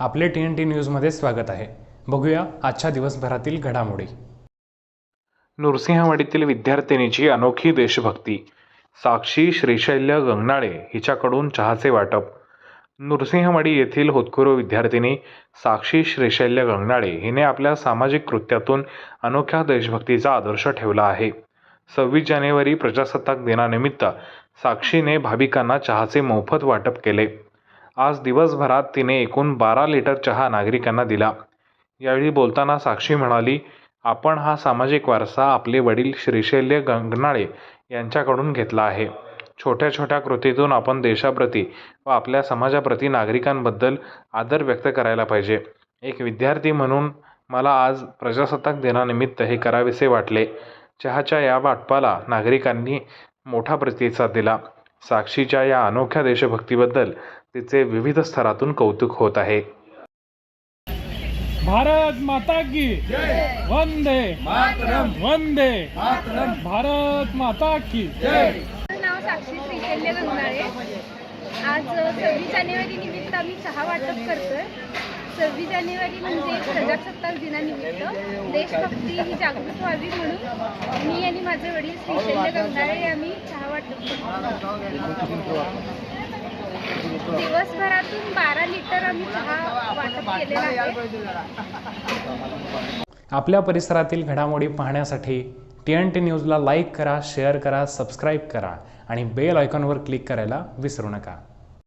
आपले T N T न्यूजमध्ये स्वागत आहे. बघूया आजच्या दिवसभरातील घडामोडी. नृसिंहवाडीतील विद्यार्थिनीची अनोखी देशभक्ती. साक्षी श्रीशैल्य गंगनाळे हिच्याकडून चहाचे वाटप. नृसिंहवाडी येथील होतकुरू विद्यार्थिनी साक्षी श्रीशैल्य गंगनाळे हिने आपल्या सामाजिक कृत्यातून अनोख्या देशभक्तीचा आदर्श ठेवला आहे. सव्वीस जानेवारी प्रजासत्ताक दिनानिमित्त साक्षीने भाविकांना चहाचे मोफत वाटप केले. आज दिवसभरात तिने एकूण बारा लिटर चहा नागरिकांना दिला. यावेळी बोलताना साक्षी म्हणाली आपण हा सामाजिक वारसा आपले वडील श्रीशैल्य गंगनाळे यांच्याकडून घेतला आहे. छोट्या छोट्या कृतीतून आपण देशाप्रती व आपल्या समाजाप्रती नागरिकांबद्दल आदर व्यक्त करायला पाहिजे. एक विद्यार्थी म्हणून मला आज प्रजासत्ताक दिनानिमित्त हे करावेसे वाटले. चहाच्या या वाटपाला नागरिकांनी मोठा प्रतिसाद दिला. साक्षीच्या या अनोख्या देशभक्तीबद्दल तिचे विविध स्तरातून कौतुक होत आहे. भारत माता की वंदे. वंदे. भारत माता की नाव साक्षी श्रीशैल्य गंगाळे. आज सव्वीस जानेवारी निमित्त आम्ही चहा वाटप करतोय. सव्वीस जानेवारी म्हणजे प्रजासत्ताक दिनानिमित्त देशभक्ती ही जागृत व्हावी म्हणून मी आणि माझे वडील श्रीशैल्य गंगाळे आम्ही चहा वाटप दिवसभरातून बारा लिटर आम्ही चहा वाटप केलेला आहे. आपल्या परिसरातील घडामोडी पाहण्यासाठी टी एन टी न्यूजला लाईक करा शेअर करा सबस्क्राईब करा आणि बेल आयकॉनवर क्लिक करायला विसरू नका.